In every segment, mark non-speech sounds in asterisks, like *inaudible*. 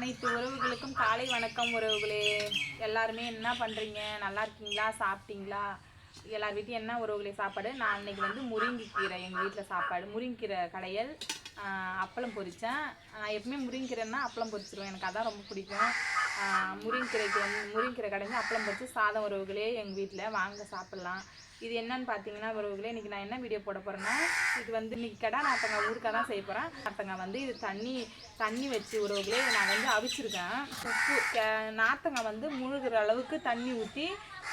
அனைத்து உறவுகளுக்கும் காலை வணக்கம் உறவுகளே. எல்லாருமே என்ன பண்ணுறீங்க நல்லா இருக்கீங்களா? சாப்பிட்டீங்களா? எல்லார் வீட்டையும் என்ன உறவுகளே? சாப்பாடு. நான் இன்னைக்கு வந்து முருங்கைக்கீரை எங்கள் வீட்டில் சாப்பாடு. முருங்கைக்கீரை கடையல் அப்பளம் பொரித்தேன் நான் எப்பவுமே முருங்கைக்கீரைன்னா அப்பளம் பொரிச்சிருவேன். எனக்கு அதான் ரொம்ப பிடிக்கும். முருங்கீரைக்கு வந்து முருங்கீரை கடைஞ்சி அப்பளம் பொரிச்சு சாதம் உறவுகளே எங்கள் வீட்டில் வாங்க சாப்பிட்லாம். இது என்னன்னு பார்த்தீங்கன்னா உறவுகளே இன்றைக்கி நான் என்ன வீடியோ போட போகிறேன்னா இது வந்து இன்றைக்கி கடை நான் அப்பங்க ஊருக்காக தான் செய்ய போகிறேன் அப்பங்க வந்து இது தண்ணி தண்ணி வச்சு உறவுகளே இதை நான் வந்து அவிச்சிருக்கேன். உப்பு நாத்தங்க வந்து முழுகிற அளவுக்கு தண்ணி ஊற்றி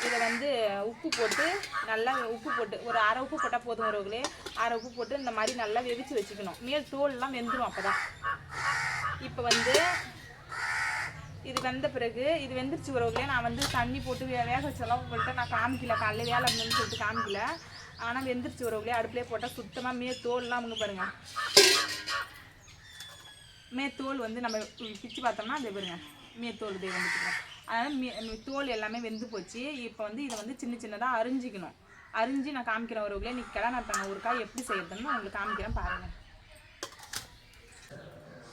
இதை வந்து உப்பு போட்டு நல்லா உப்பு போட்டு ஒரு அரை உப்பு போட்டால் போதும் உறவுகளே. அரை உப்பு போட்டு இந்த மாதிரி நல்லா வெவிச்சு வச்சுக்கணும். மேல் தோல்லாம் வெந்துடும் அப்போ தான் இப்போ வந்து இது வெந்த பிறகு இது வெந்துருச்சு உறவுகளே. நான் வந்து தண்ணி போட்டு வே வேக வச்செல்லாம் போட்டு நான் காமிக்கல. காலையில் வேலை அப்படின்னு சொல்லிட்டு காமிக்கல. ஆனால் வெந்துருச்சு உறவுகளே. அடுப்புலேயே போட்டால் சுத்தமாக மே தோல்லாம் அவங்க பாருங்க. மே தோல் வந்து நம்ம பிச்சு பார்த்தோம்னா அது பாருங்க. மே தோல் இதே வந்துட்டு அதனால் மே தோல் எல்லாமே வெந்து போச்சு. இப்போ வந்து இதை வந்து சின்ன சின்னதாக அரிஞ்சிக்கணும். அரிஞ்சு நான் காமிக்கிறேன் உறவுகளே. நீ கிடா நாட்டாங்க ஒரு காய் எப்படி செய்யறதுன்னு நான் உங்களுக்கு காமிக்கிறேன் பாருங்கள்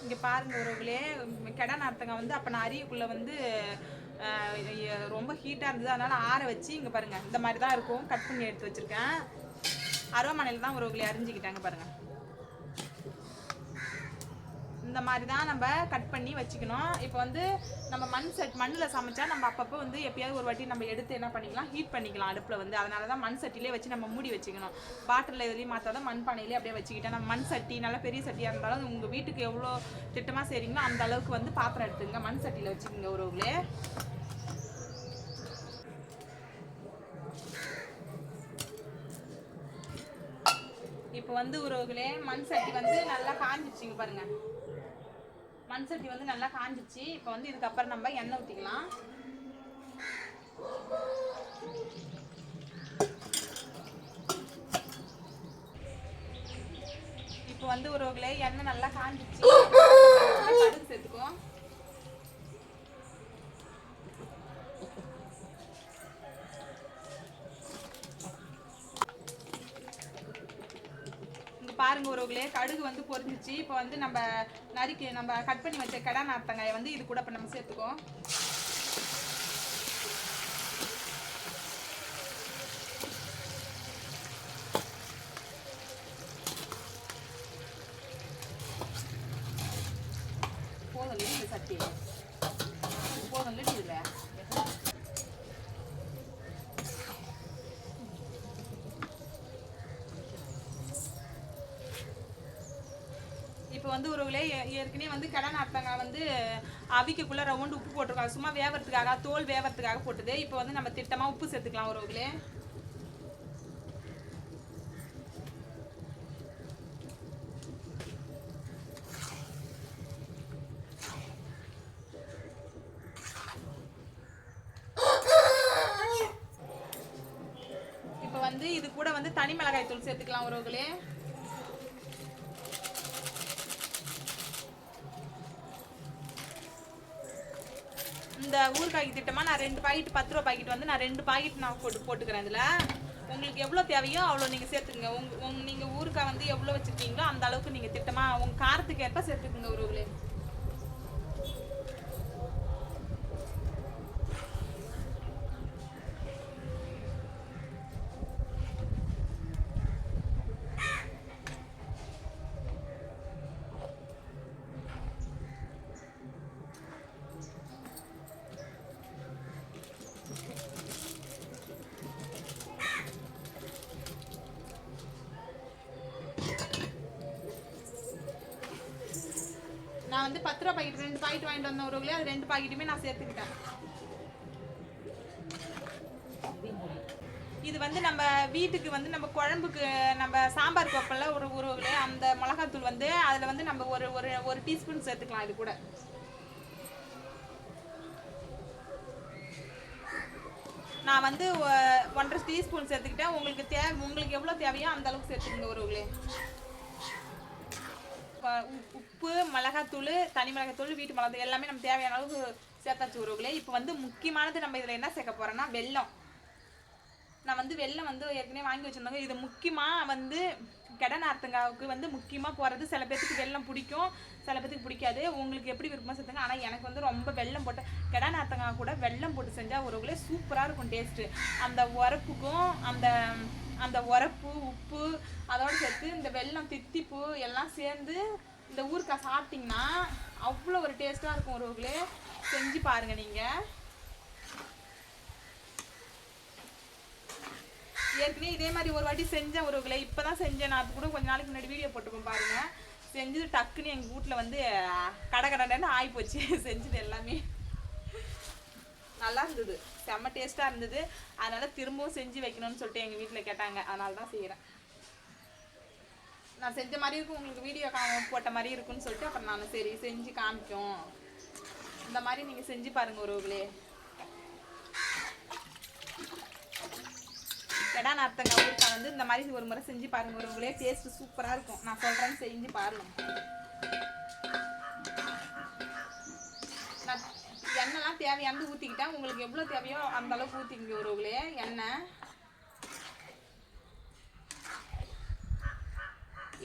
இங்கே பாருங்க உறவுகளே கெடா நார்த்தங்க வந்து அப்போ நான் அரியக்குள்ளே வந்து ரொம்ப ஹீட்டாக இருந்தது. அதனால் ஆற வச்சு இங்கே பாருங்கள் இந்த மாதிரி தான் இருக்கும். கட் பண்ணி எடுத்து வச்சுருக்கேன். அருவமனையில் தான் உறவுகளே அறிஞ்சிக்கிட்டாங்க பாருங்கள் இந்த மாதிரி தான் நம்ம கட் பண்ணி வச்சுக்கணும். இப்போ வந்து நம்ம மண் செட் மண்ணில் சமைச்சா நம்ம அப்பப்போ வந்து எப்பயாவது ஒரு வாட்டி நம்ம எடுத்து என்ன பண்ணிக்கலாம் ஹீட் பண்ணிக்கலாம் அடுப்பில் வந்து. அதனால தான் மண் சட்டிலே வச்சு நம்ம மூடி வச்சுக்கணும். பாட்டில் எதுலேயும் மாற்றாத மண் பானையிலே அப்படியே வச்சுக்கிட்டா நம்ம மண் சட்டி நல்லா பெரிய சட்டியாக இருந்தாலும் உங்கள் வீட்டுக்கு எவ்வளோ திட்டமாக செய்கிறீங்களோ அந்த அளவுக்கு வந்து பாத்திரம் எடுத்துங்க மண் சட்டியில் வச்சுக்கோங்க உறவுகளே இப்போ வந்து உறவுகளே மண் சட்டி வந்து நல்லா காஞ்சிச்சிங்க பாருங்கள் மண் சட்டி வந்து நல்லா காஞ்சிச்சு. இப்போ வந்து இதுக்கப்புறம் நம்ம எண்ணெய் ஊற்றிக்கலாம் இப்போ வந்து ஒரு எண்ணெய் நல்லா காஞ்சிச்சு. கடுகு சேர்த்துக்கோ இங்க பாருங்க உறவுகளே கடுகு வந்து பொரிஞ்சிச்சு. இப்போ வந்து நம்ம நறுக்கி நம்ம கட் பண்ணி வச்ச கடா நார்த்தங்காயை வந்து இது கூட இப்போ நம்ம சேர்த்துக்கோ போதும் இந்த சட்டி போதும் இல்லை இப்போ வந்து உறவுகளே ஏற்கனவே வந்து கடன் நாட்டங்காய் வந்து அவிக்கக்குள்ள ரவுண்டு உப்பு போட்டிருக்காங்க. சும்மா வேவறதுக்காக தோல் வேவறதுக்காக போட்டுது. இப்போ வந்து நம்ம திட்டமாக உப்பு சேர்த்துக்கலாம் உறவுகளே இப்போ வந்து இது கூட வந்து தனி மிளகாய் தூள் சேர்த்துக்கலாம் உறவுகளே இந்த ஊறுகாய்க்கு திட்டமாக நான் ரெண்டு பாக்கெட் பத்து ரூபா பாக்கெட் வந்து நான் ரெண்டு பாக்கெட் நான் போட்டு போட்டுக்கிறேன் இதில். உங்களுக்கு எவ்வளோ தேவையோ அவ்வளோ நீங்கள் சேர்த்துக்குங்க. உங்க உங் நீங்கள் ஊறுகாய் வந்து எவ்வளோ வச்சுருக்கீங்களோ அந்த அளவுக்கு நீங்கள் திட்டமாக உங்கள் காரத்துக்கு ஏற்ப சேர்த்துக்குங்க உறவுகளே நான் வந்து பத்து ரூபா பாக்கெட் ரெண்டு பாக்கெட் வாங்கிட்டு வந்த உறவுகளே அது ரெண்டு பாக்கெட்டுமே நான் சேர்த்துக்கிட்டேன். இது வந்து நம்ம வீட்டுக்கு வந்து நம்ம குழம்புக்கு நம்ம சாம்பார் வைப்போம்ல ஒரு உறவுகளே அந்த மிளகாத்தூள் வந்து அதில் வந்து நம்ம ஒரு ஒரு ஒரு டீஸ்பூன் சேர்த்துக்கலாம் இது கூட. நான் வந்து ஒன்றரை டீஸ்பூன் சேர்த்துக்கிட்டேன். உங்களுக்கு தேவை உங்களுக்கு எவ்வளோ தேவையோ அந்த அளவுக்கு சேர்த்துக்கங்க உறவுகளே. உப்பு மிளகாத்தூள் தனி மிளகாத்தூள் வீட்டு மிளகாத்தூள் எல்லாமே நம்ம தேவையான அளவுக்கு சேர்த்தாச்சு உறவுகளே இப்போ வந்து முக்கியமானது நம்ம இதில் என்ன சேர்க்க போகிறோன்னா வெல்லம். நான் வந்து வெல்லம் வந்து ஏற்கனவே வாங்கி வச்சுருந்தாங்க. இது முக்கியமாக வந்து கடனார்த்தங்காவுக்கு வந்து முக்கியமாக போகிறது சில பேர்த்துக்கு வெள்ளம் பிடிக்கும் சில பேர்த்துக்கு பிடிக்காது. உங்களுக்கு எப்படி விருப்பமாக சேர்த்துங்க? ஆனால் எனக்கு வந்து ரொம்ப வெல்லம் போட்டு கடனார்த்தங்கா கூட வெள்ளம் போட்டு செஞ்சால் ஒருவங்களே சூப்பராக இருக்கும் டேஸ்ட்டு அந்த உரப்புக்கும் அந்த அந்த உரப்பு உப்பு அதோடு சேர்த்து இந்த வெல்லம் தித்திப்பு எல்லாம் சேர்ந்து இந்த ஊறுக்காய் சாப்பிட்டிங்கன்னா அவ்வளோ ஒரு டேஸ்ட்டாக இருக்கும் உறவுகளே செஞ்சு பாருங்கள் நீங்கள் ஏற்கனவே இதே மாதிரி ஒரு வாட்டி செஞ்சேன் உறவுகளை இப்போ தான் செஞ்சேன். நான் அது கூட கொஞ்ச நாளைக்கு முன்னாடி வீடியோ போட்டுப்போம் பாருங்க. செஞ்சது டக்குன்னு எங்கள் வீட்டில் வந்து கடை கடன்னு ஆகி போச்சு *laughs* செஞ்சது எல்லாமே. நல்லா இருந்தது. செம்ம டேஸ்ட்டாக இருந்தது. அதனால் திரும்பவும் செஞ்சு வைக்கணும்னு சொல்லிட்டு எங்கள் வீட்டில் கேட்டாங்க. அதனால தான் செய்கிறேன் நான் செஞ்ச மாதிரி இருக்கும். உங்களுக்கு வீடியோ கா போட்ட மாதிரி இருக்கும்னு சொல்லிட்டு அப்புறம் நான் சரி செஞ்சு காமிக்கும். இந்த மாதிரி நீங்கள் செஞ்சு பாருங்க உறவுகளே கெடா நார்த்தங்க ஊருக்கா வந்து இந்த மாதிரி ஒரு முறை செஞ்சு பாருங்க உறவுகளே டேஸ்ட் சூப்பராக இருக்கும். நான் சொல்கிறேன்னு செஞ்சு பாருங்க. நான் எண்ணெய்லாம் தேவையானது ஊற்றிக்கிட்டேன் உங்களுக்கு எவ்வளோ தேவையோ அந்த அளவுக்கு ஊற்றிங்க ஒருவங்களே எண்ணெய்.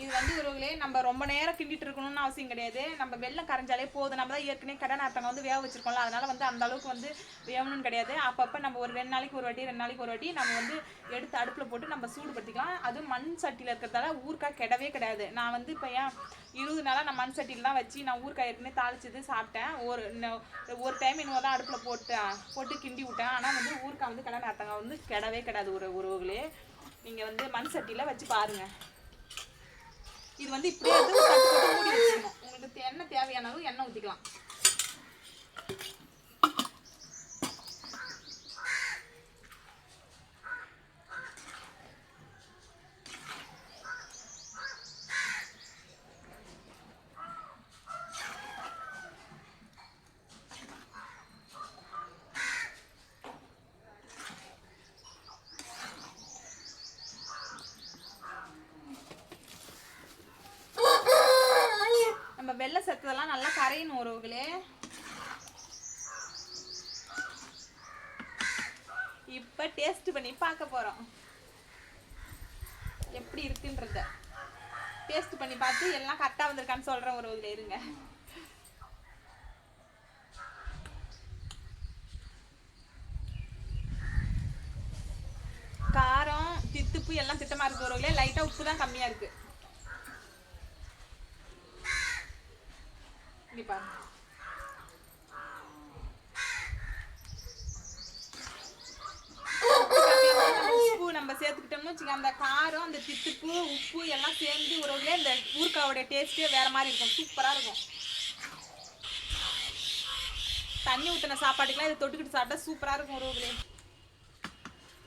இது வந்து உறவுகளே நம்ம ரொம்ப நேரம் கிண்டிட்டு இருக்கணும்னு அவசியம் கிடையாது. நம்ம வெள்ளம் கரைஞ்சாலே போதும். நம்ம தான் ஏற்கனவே கடன் நார்த்தங்க வந்து வேக வச்சிருக்கோம்ல அதனால வந்து அந்த அளவுக்கு வந்து வேகணும்னு கிடையாது. அப்பப்போ நம்ம ஒரு ரெண்டு நாளைக்கு ஒரு வாட்டி ரெண்டு நாளைக்கு ஒரு வாட்டி நம்ம வந்து எடுத்து அடுப்பில் போட்டு நம்ம சூடுபடுத்திக்கலாம். அதுவும் மண் சட்டியில் இருக்கிறதால ஊறுகாய் கெடவே கிடையாது நான் வந்து இப்போ ஏன் இருபது நாளாக நான் மண் சட்டியில் தான் வச்சு நான் ஊறுகாய் ஏற்கனவே தாளிச்சது சாப்பிட்டேன். ஒரு ஒரு டைம் இன்னும் தான் அடுப்பில் போட்டு போட்டு கிண்டி விட்டேன். ஆனால் வந்து ஊறுகாய் வந்து கடை நார்த்தங்க வந்து கெடவே கிடையாது ஒரு உறவுகளே நீங்கள் வந்து மண் சட்டியில் வச்சு பாருங்கள் இது வந்து இப்படியே வந்து உங்களுக்கு என்ன எண்ணெய் தேவையான அளவு எண்ணெய் ஊற்றிக்கலாம் நம்ம வெள்ளை நல்லா கரையணும் உறவுகளே இப்போ டேஸ்ட் பண்ணி பார்க்க போறோம். எப்படி இருக்குன்றத. டேஸ்ட் பண்ணி பார்த்து எல்லாம் கரெக்டாக வந்திருக்கான்னு சொல்கிறேன் உறவுகளே இருங்க. காரம் தித்துப்பு எல்லாம் திட்டமா இருக்கு உறவுகளே லைட்டாக உப்பு தான் கம்மியாக இருக்கு. இங்க பாருங்க உப்பு நம்ம சேர்த்துக்கிட்டோம்னு வச்சுக்க அந்த காரம் அந்த தித்துப்பு உப்பு எல்லாம் சேர்ந்து உறவுல இந்த ஊறுக்காவோட டேஸ்ட்டே வேற மாதிரி இருக்கும். சூப்பராக இருக்கும். தண்ணி ஊற்றின சாப்பாட்டுக்கெல்லாம் இதை தொட்டுக்கிட்டு சாப்பிட்டா சூப்பராக இருக்கும் உறவுகளே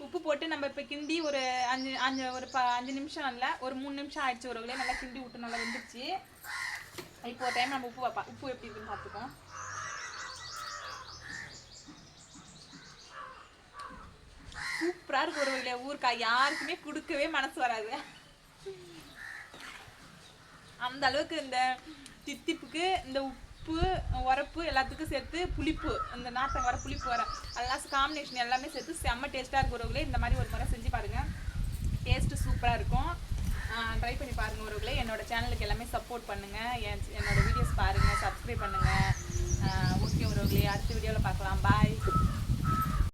உப்பு போட்டு நம்ம இப்போ கிண்டி ஒரு அஞ்சு அஞ்சு ஒரு ப அஞ்சு நிமிஷம் இல்லை ஒரு மூணு நிமிஷம் ஆயிடுச்சு உறவுகளே நல்லா கிண்டி விட்டு நல்லா வெந்துருச்சு. இப்போ ஒரு டைம் நம்ம உப்பு வைப்பா. உப்பு எப்படி இருக்குன்னு பார்த்துக்கோம் சூப்பராக இருக்கு ஒரு வகையில். ஊருக்கா யாருக்குமே கொடுக்கவே மனசு வராது. அந்த அளவுக்கு இந்த தித்திப்புக்கு இந்த உப்பு உரப்பு எல்லாத்துக்கும் சேர்த்து புளிப்பு இந்த நாட்டம் வர புளிப்பு வர எல்லாம் காம்பினேஷன் எல்லாமே சேர்த்து செம்ம டேஸ்ட்டாக இருக்கிறவங்களே இந்த மாதிரி ஒரு முறை செஞ்சு பாருங்கள் டேஸ்ட்டு சூப்பராக இருக்கும். ட்ரை பண்ணி பாருங்கள் உறவுகளே. என்னோட சேனலுக்கு எல்லாமே சப்போர்ட் பண்ணுங்கள் என் என்னோட வீடியோஸ் பாருங்கள் சப்ஸ்கிரைப் பண்ணுங்கள் ஓகே உறவுகளே அடுத்த வீடியோவில் பார்க்கலாம். பாய்